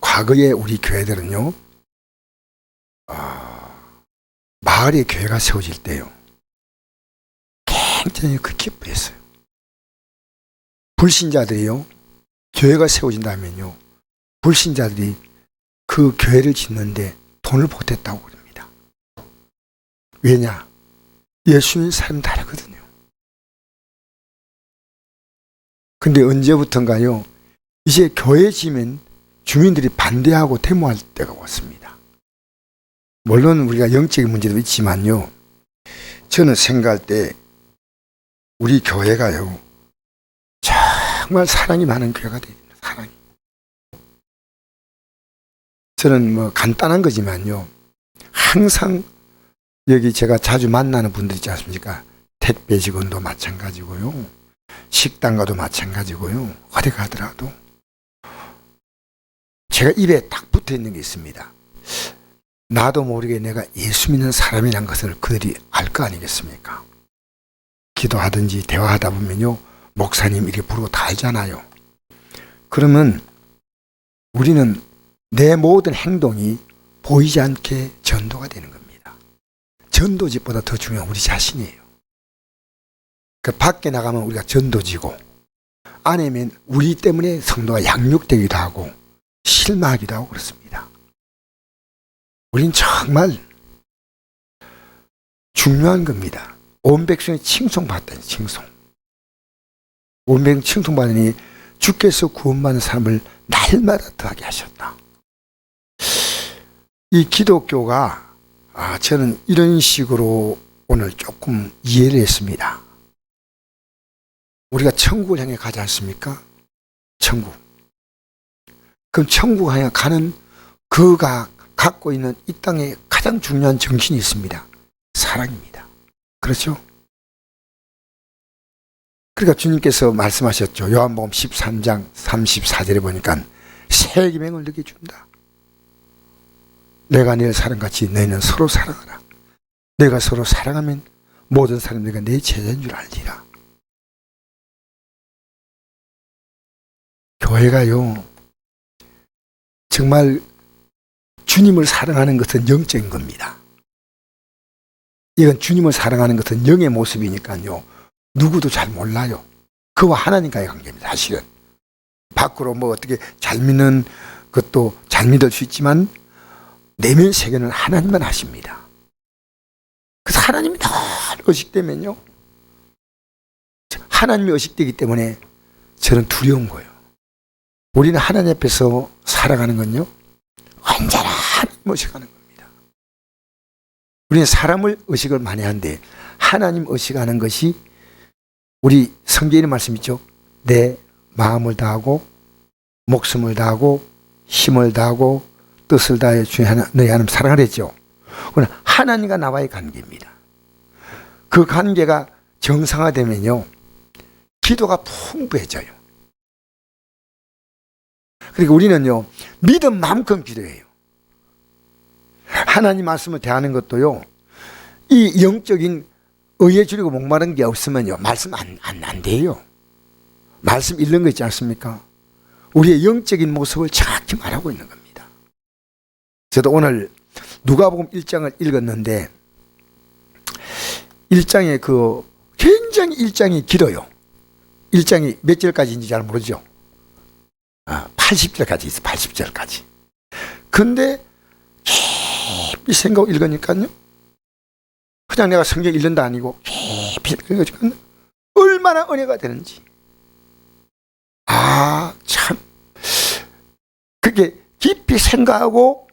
과거에 우리 교회들은요, 아, 마을에 교회가 세워질 때요, 굉장히 그 기뻐했어요. 불신자들이요, 교회가 세워진다면요, 불신자들이 그 교회를 짓는데 돈을 보탰다고 그럽니다. 왜냐? 예수 믿는 사람 다르거든요. 근데 언제부턴가요, 이제 교회 지면 주민들이 반대하고 데모할 때가 왔습니다. 물론 우리가 영적인 문제도 있지만요, 저는 생각할 때 우리 교회가요, 정말 사랑이 많은 교회가 되야 됩니다. 사랑이. 저는 뭐 간단한 거지만요, 항상 여기 제가 자주 만나는 분들 있지 않습니까? 택배 직원도 마찬가지고요. 식당가도 마찬가지고요. 어디 가더라도 제가 입에 딱 붙어 있는 게 있습니다. 나도 모르게 내가 예수 믿는 사람이란 것을 그들이 알 거 아니겠습니까? 기도하든지 대화하다 보면요. 목사님 이렇게 부르고 다 알잖아요. 그러면 우리는 내 모든 행동이 보이지 않게 전도가 되는 겁니다. 전도지보다 더 중요한 우리 자신이에요. 그 밖에 나가면 우리가 전도지고 안에면 우리 때문에 성도가 양육되기도 하고 하고 그렇습니다. 우린 정말 중요한 겁니다. 온 백성이 칭송받다니 칭송. 온 백성 칭송받으니 주께서 구원받는 사람을 날마다 더하게 하셨다. 이 기독교가 아, 저는 이런 식으로 오늘 조금 이해를 했습니다. 우리가 천국을 향해 가지 않습니까? 천국. 그럼 천국 향해 가는 그가 갖고 있는 이 땅에 가장 중요한 정신이 있습니다. 사랑입니다. 그렇죠? 그러니까 주님께서 말씀하셨죠. 요한복음 13장 34절에 보니까 새 계명을 너게 준다. 내가 너를 사랑같이 너희는 서로 사랑하라. 내가 서로 사랑하면 모든 사람들과 내 제자인 줄 알리라. 교회가요, 정말 주님을 사랑하는 것은 영적인 겁니다. 이건 주님을 사랑하는 것은 영의 모습이니까요, 누구도 잘 몰라요. 그와 하나님과의 관계입니다, 사실은. 밖으로 뭐 어떻게 잘 믿는 것도 잘 믿을 수 있지만, 내면 세계는 하나님만 하십니다. 그래서 하나님이 늘 의식되면요, 하나님이 의식되기 때문에 저는 두려운 거예요. 우리는 하나님 앞에서 살아가는 건요, 언제나 하나님 의식하는 겁니다. 우리는 사람을 의식을 많이 하는데, 하나님 의식하는 것이 우리 성경의 말씀 있죠? 내 마음을 다하고, 목숨을 다하고, 힘을 다하고, 뜻을 다해 주의 하나, 너희 하나님 사랑하랬죠? 그건 하나님과 나와의 관계입니다. 그 관계가 정상화되면요, 기도가 풍부해져요. 그러니까 우리는요, 믿음만큼 기도해요. 하나님 말씀을 대하는 것도요, 이 영적인 의에 줄이고 목마른 게 없으면요, 말씀 안, 안, 안 돼요. 말씀 읽는 거 있지 않습니까? 우리의 영적인 모습을 정확히 말하고 있는 겁니다. 저도 오늘 누가복음 1장을 읽었는데, 1장에 그, 굉장히 1장이 길어요. 1장이 몇 절까지인지 잘 모르죠. 아, 80절까지 있어, 80절까지. 근데 깊이 생각 읽으니까요. 그냥 내가 성경 읽는다 아니고 깊이 읽으니까 얼마나 은혜가 되는지. 아, 참. 그게 깊이 생각하고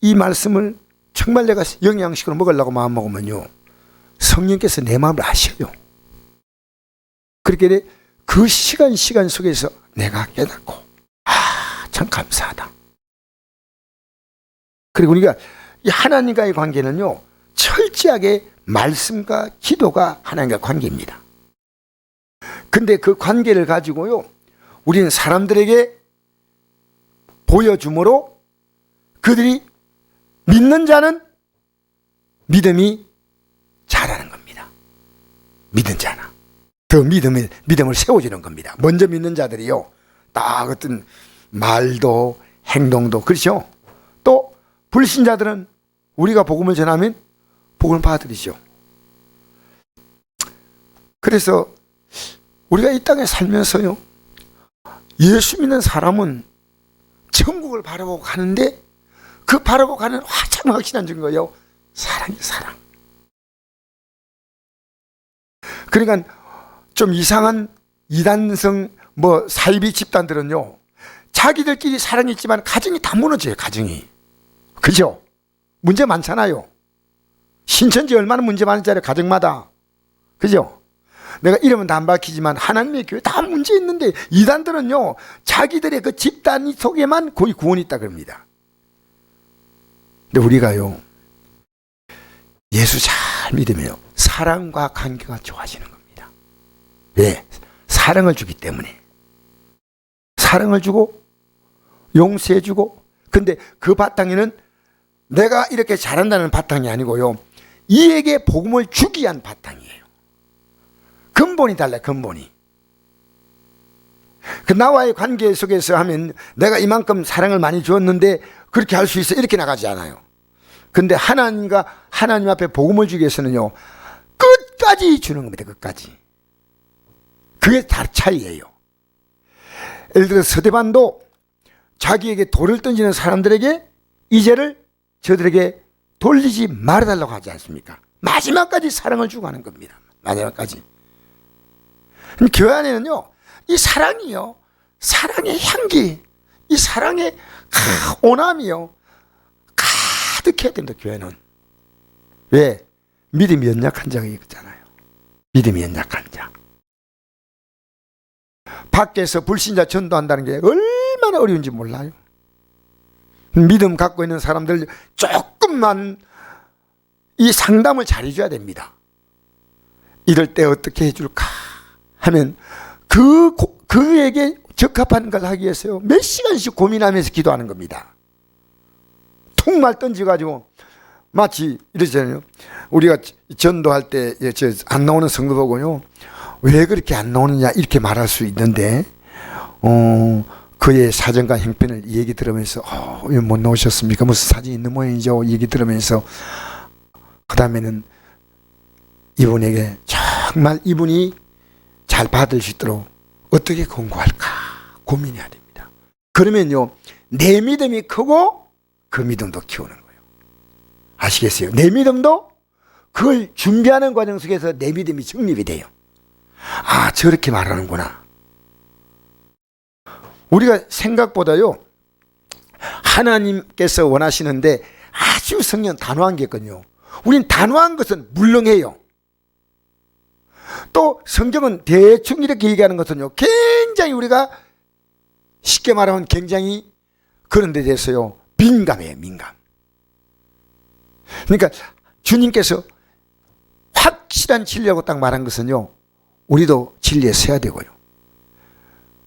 이 말씀을 정말 내가 영양식으로 먹으려고 마음 먹으면요. 성령께서 내 마음을 아셔요. 그렇게 그 시간 시간 속에서 내가 깨닫고 아, 참 감사하다. 그리고 우리가 이 하나님과의 관계는요, 철저하게 말씀과 기도가 하나님과 관계입니다. 근데 그 관계를 가지고요, 우리는 사람들에게 보여줌으로 그들이 믿는 자는 믿음이 자라는 겁니다. 믿는 자나. 더 믿음을, 믿음을 세워주는 겁니다. 먼저 믿는 자들이요, 딱 어떤 말도 행동도 그렇죠. 또 불신자들은 우리가 복음을 전하면 복음을 받으리죠. 그래서 우리가 이 땅에 살면서요. 예수 믿는 사람은 천국을 바라보고 가는데 그 바라보고 가는 화참 확신한 증거요. 사랑이 사랑. 그러니까 좀 이상한 이단성 뭐 사이비 집단들은요. 자기들끼리 사랑이 있지만 가정이 다 무너져요. 가정이. 그죠? 문제 많잖아요. 신천지 얼마나 문제 많은지 알아요. 가정마다. 그죠? 내가 이름은 다 안 밝히지만 하나님의 교회 다 문제 있는데 이단들은요. 자기들의 그 집단 속에만 거의 구원이 있다 그럽니다. 근데 우리가요. 예수 잘 믿으면 사랑과 관계가 좋아지는 겁니다. 왜? 사랑을 주기 때문에. 사랑을 주고 용서해 주고 근데 그 바탕에는 내가 이렇게 잘한다는 바탕이 아니고요. 이에게 복음을 주기 위한 바탕이에요. 근본이 달라요. 근본이. 그 나와의 관계 속에서 하면 내가 이만큼 사랑을 많이 주었는데 그렇게 할 수 있어 이렇게 나가지 않아요. 근데 하나님과 하나님 앞에 복음을 주기 위해서는요. 끝까지 주는 겁니다. 끝까지. 그게 다 차이예요. 예를 들어 서대반도 자기에게 돌을 던지는 사람들에게 이제를 저들에게 돌리지 말아달라고 하지 않습니까? 마지막까지 사랑을 주고 하는 겁니다. 마지막까지. 교회 안에는요, 이 사랑이요, 사랑의 향기, 이 사랑의 가- 오남이요, 가득해야 된다, 교회는. 왜? 믿음이 연약한 자가 있잖아요. 믿음이 연약한 자. 밖에서 불신자 전도한다는 게 얼마나 어려운지 몰라요. 믿음 갖고 있는 사람들 조금만 이 상담을 잘 해줘야 됩니다. 이럴 때 어떻게 해줄까 하면 그, 고- 그에게 적합한 걸 하기 위해서요. 몇 시간씩 고민하면서 기도하는 겁니다. 툭말 던져가지고 마치 이러잖아요. 우리가 전도할 때 안 나오는 성도 보고요. 왜 그렇게 안 나오느냐 이렇게 말할 수 있는데 어 그의 사정과 형편을 얘기 들으면서 어, 왜못 나오셨습니까? 무슨 사정이 있는 모양이죠. 얘기 들으면서 그 다음에는 이분에게 정말 이분이 잘 받을 수 있도록 어떻게 공부할까 고민해야 됩니다. 그러면요 내 믿음이 크고 그 믿음도 키우는 거예요. 아시겠어요? 내 믿음도 그걸 준비하는 과정 속에서 내 믿음이 정립이 돼요. 아, 저렇게 말하는구나. 우리가 생각보다요, 하나님께서 원하시는데 아주 성령 단호한 게 있거든요. 우린 단호한 것은 물렁해요. 또 성경은 대충 이렇게 얘기하는 것은요, 굉장히 우리가 쉽게 말하면 굉장히 그런 데 대해서요, 민감해요, 민감. 그러니까 주님께서 확실한 진리라고 딱 말한 것은요, 우리도 진리에 서야 되고요.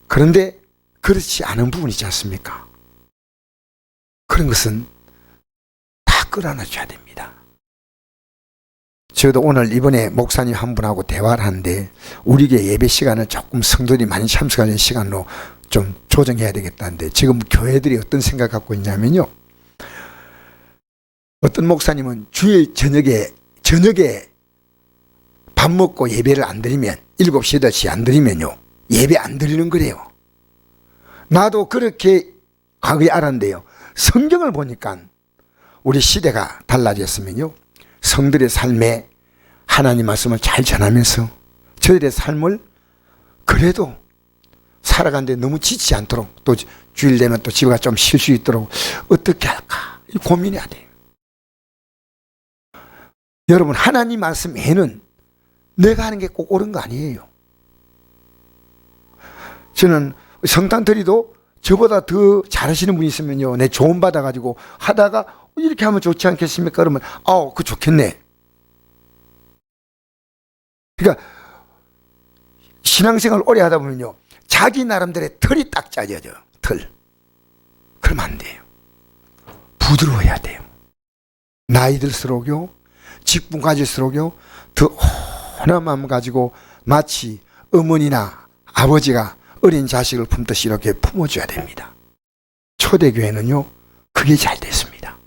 그런데 그렇지 않은 부분이 있지 않습니까? 그런 것은 다 끌어안아줘야 됩니다. 저도 오늘 이번에 목사님 한 분하고 대화를 하는데 우리에게 예배 시간을 조금 성도들이 많이 참석하는 시간으로 좀 조정해야 되겠다는데 지금 교회들이 어떤 생각 갖고 있냐면요. 어떤 목사님은 주일 저녁에 저녁에 밥 먹고 예배를 안 드리면 7시 8시 안 드리면요. 예배 안 드리는 거래요. 나도 그렇게 과거에 알았는데요. 성경을 보니까 우리 시대가 달라졌으면요. 성들의 삶에 하나님 말씀을 잘 전하면서 저들의 삶을 그래도 살아가는데 너무 지치지 않도록 또 주일 되면 또 집에 좀쉴 수 있도록 어떻게 할까 고민해야 돼요. 여러분 하나님 말씀 외에는 내가 하는 게 꼭 옳은 거 아니에요. 저는 성탄들이도 저보다 더 잘하시는 분이 있으면요. 내 조언 받아가지고 하다가 이렇게 하면 좋지 않겠습니까? 그러면, 아우, 그 좋겠네. 그러니까, 신앙생활 오래 하다 보면요. 자기 나름대로의 털이 딱 짜져져. 털. 그러면 안 돼요. 부드러워야 돼요. 나이 들수록요. 직분 가질수록요. 더 혼한 마음 가지고 마치 어머니나 아버지가 어린 자식을 품듯이 이렇게 품어줘야 됩니다. 초대교회는요, 그게 잘 됐습니다.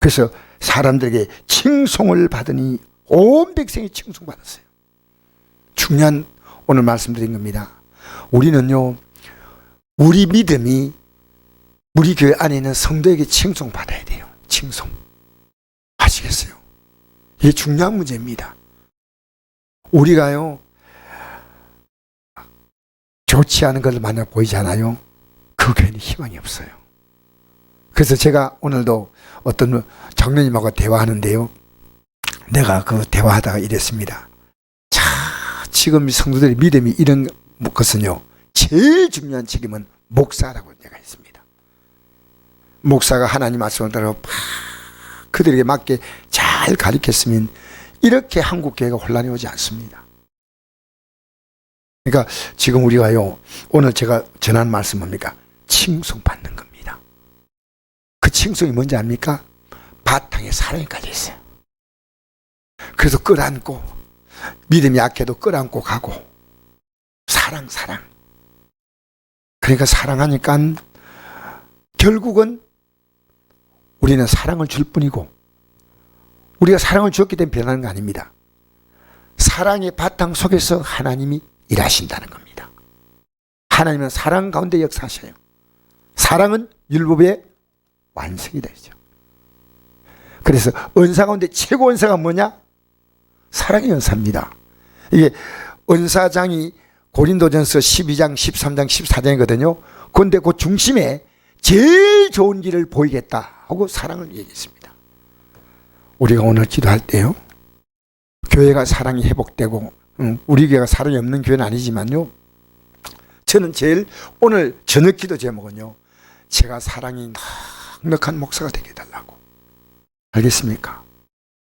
그래서 사람들에게 칭송을 받으니 온 백성이 칭송받았어요. 중요한 오늘 말씀드린 겁니다. 우리는요, 우리 믿음이 우리 교회 안에 있는 성도에게 칭송받아야 돼요. 칭송. 아시겠어요? 이게 중요한 문제입니다. 우리가요, 좋지 않은 것을 만나 보이잖아요. 그 교회는 희망이 없어요. 그래서 제가 오늘도 어떤 장로님하고 대화하는데요. 내가 그 대화하다가 이랬습니다. 자, 지금 성도들의 믿음이 이런 것은요, 제일 중요한 책임은 목사라고 내가 했습니다. 목사가 하나님 말씀을 따라 팍 그들에게 맞게 잘 가르쳤으면 이렇게 한국 교회가 혼란이 오지 않습니다. 그러니까 지금 우리가요, 오늘 제가 전한 말씀 뭡니까? 칭송받는 겁니다. 그 칭송이 뭔지 압니까? 바탕에 사랑이 깔려 있어요. 그래서 끌안고, 믿음이 약해도 끌안고 가고, 사랑, 사랑. 그러니까 사랑하니까 결국은 우리는 사랑을 줄 뿐이고, 우리가 사랑을 주었기 때문에 변하는 거 아닙니다. 사랑의 바탕 속에서 하나님이 일하신다는 겁니다. 하나님은 사랑 가운데 역사하셔요. 사랑은 율법의 완성이 되죠. 그래서 은사 가운데 최고 은사가 뭐냐? 사랑의 은사입니다. 이게 은사장이 고린도전서 12장, 13장, 14장이거든요. 그런데 그 중심에 제일 좋은 길을 보이겠다 하고 사랑을 얘기했습니다. 우리가 오늘 기도할 때요. 교회가 사랑이 회복되고 음, 우리 교회가 사랑이 없는 교회는 아니지만요. 저는 제일 오늘 저녁 기도 제목은요. 제가 사랑이 넉넉한 목사가 되게 해달라고. 알겠습니까?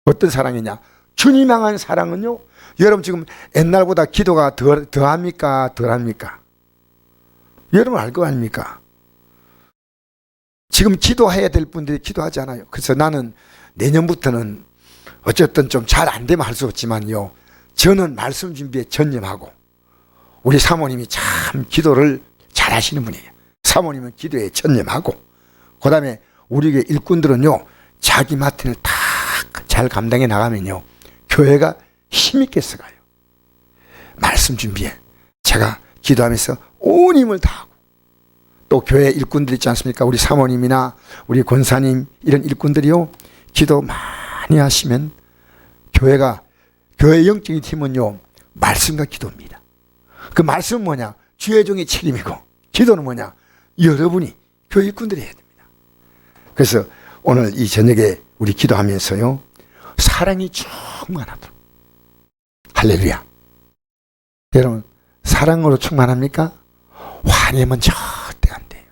어떤 사랑이냐? 주님 향한 사랑은요. 여러분 지금 옛날보다 기도가 더, 더합니까? 덜합니까? 여러분 알 거 아닙니까? 지금 기도해야 될 분들이 기도하지 않아요. 그래서 나는 내년부터는 어쨌든 좀 잘 안 되면 할 수 없지만요. 저는 말씀 준비에 전념하고 우리 사모님이 참 기도를 잘 하시는 분이에요. 사모님은 기도에 전념하고 그 다음에 우리 교회 일꾼들은요. 자기 맡은 다 잘 감당해 나가면요. 교회가 힘있게 써가요. 말씀 준비에 제가 기도하면서 온 힘을 다하고 또 교회 일꾼들 있지 않습니까? 우리 사모님이나 우리 권사님 이런 일꾼들이요. 기도 많이 하시면 교회가 교회 영적인 팀은요. 말씀과 기도입니다. 그 말씀은 뭐냐? 주의 종의 책임이고 기도는 뭐냐? 여러분이 교회 일꾼들이 해야 됩니다. 그래서 오늘 이 저녁에 우리 기도하면서요. 사랑이 분. 할렐루야. 여러분 사랑으로 충만합니까? 화내면 절대 안 돼요.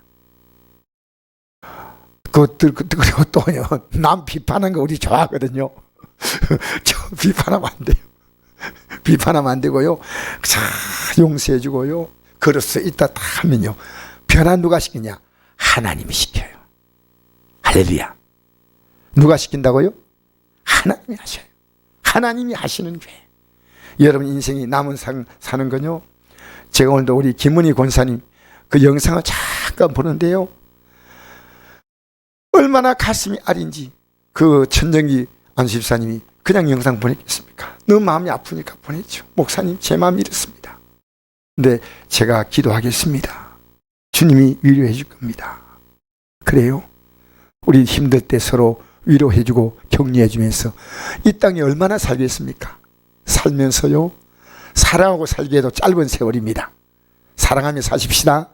그것들 그리고 또요 남 비판하는 거 우리 좋아하거든요. 저 비판하면 안 돼요. 비판하면 안 되고요. 자 용서해 주고요. 그릇서 있다 다 하면요. 변화 누가 시키냐? 하나님이 시켜요. 할렐루야. 누가 시킨다고요? 하나님이 하셔요. 하나님이 하시는 죄. 여러분 인생이 남은 상, 사는 건요. 제가 오늘도 우리 김문희 권사님 그 영상을 잠깐 보는데요. 얼마나 가슴이 아린지 그 천정기 안수집사님이 그냥 영상 보냈겠습니까? 너무 마음이 아프니까 보냈죠. 목사님 제 마음이 이렇습니다. 근데 제가 기도하겠습니다. 주님이 위로해 줄 겁니다. 그래요. 우리 힘들 때 서로 위로해 주고 격려해 주면서 이 땅에 얼마나 살겠습니까? 살면서요. 사랑하고 살기에도 짧은 세월입니다. 사랑하며 사십시다.